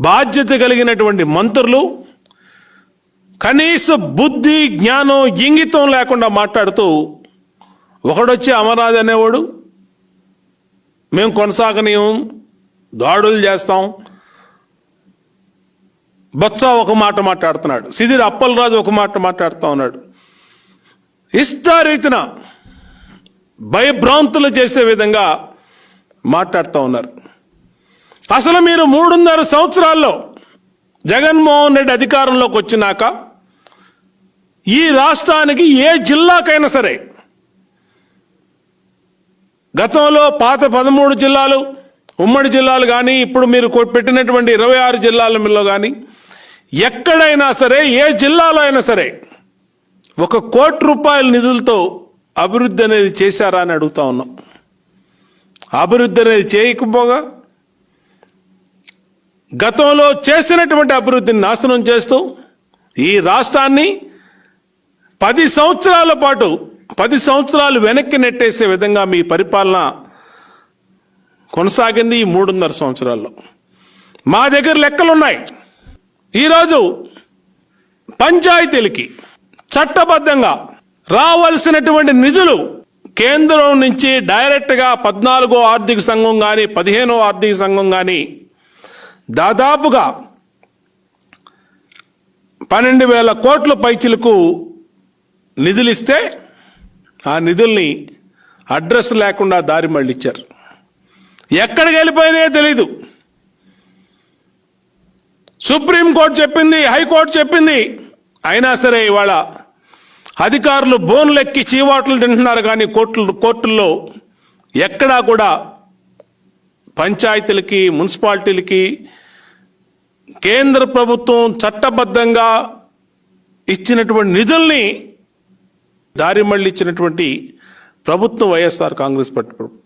బాధ్యత కలిగినటువంటి మంత్రులు కనీస బుద్ధి జ్ఞానం ఇంగితం లేకుండా మాట్లాడుతూ ఒకడొచ్చి అమరాజ్ అనేవాడు మేము కొనసాగనీయం దాడులు చేస్తాం. బొత్స ఒక మాట మాట్లాడుతున్నాడు. సిదిరి అప్పలరాజు ఒక మాట మాట్లాడుతూ ఉన్నాడు. ఇష్టారీతిన భయభ్రాంతులు చేసే విధంగా మాట్లాడుతూ ఉన్నారు. అసలు మీరు మూడున్నర సంవత్సరాల్లో జగన్మోహన్ రెడ్డి అధికారంలోకి వచ్చినాక ఈ రాష్ట్రానికి ఏ జిల్లాకైనా సరే గతంలో పాత పదమూడు జిల్లాలు ఉమ్మడి జిల్లాలు కానీ ఇప్పుడు మీరు పెట్టినటువంటి ఇరవై ఆరు జిల్లాలలో కానీ ఎక్కడైనా సరే ఏ జిల్లాలో అయినా సరే ఒక కోటి రూపాయల నిధులతో అభివృద్ధి అనేది చేశారా అని అడుగుతా ఉన్నాం. అభివృద్ధి అనేది చేయకపోగా గతంలో చేసినటువంటి అభివృద్ధిని నాశనం చేస్తూ ఈ రాష్ట్రాన్ని పది సంవత్సరాల పాటు పది సంవత్సరాలు వెనక్కి నెట్టేసే విధంగా మీ పరిపాలన కొనసాగింది ఈ మూడున్నర సంవత్సరాల్లో. మా దగ్గర లెక్కలున్నాయి. ఈరోజు పంచాయతీలకి చట్టబద్ధంగా రావలసినటువంటి నిధులు కేంద్రం నుంచి డైరెక్ట్గా పద్నాలుగో ఆర్థిక సంఘం కానీ పదిహేనో ఆర్థిక సంఘం కానీ దాదాపుగా పన్నెండు వేల కోట్ల పైచిలకు నిధులిస్తే ఆ నిధుల్ని అడ్రస్ లేకుండా దారి మళ్ళిచ్చారు. ఎక్కడికి వెళ్ళిపోయినాయో తెలీదు. సుప్రీంకోర్టు చెప్పింది హైకోర్టు చెప్పింది. అయినా సరే ఇవాళ అధికారులు బోన్లెక్కి చీవాట్లు తింటున్నారు కానీ కోర్టులు కోర్టుల్లో ఎక్కడా కూడా పంచాయతీలకి మున్సిపాలిటీలకి కేంద్ర ప్రభుత్వం చట్టబద్ధంగా ఇచ్చినటువంటి నిధుల్ని దారి మళ్ళీ ఇచ్చినటువంటి ప్రభుత్వం వైఎస్ఆర్ కాంగ్రెస్ పార్టీ ప్రభుత్వం.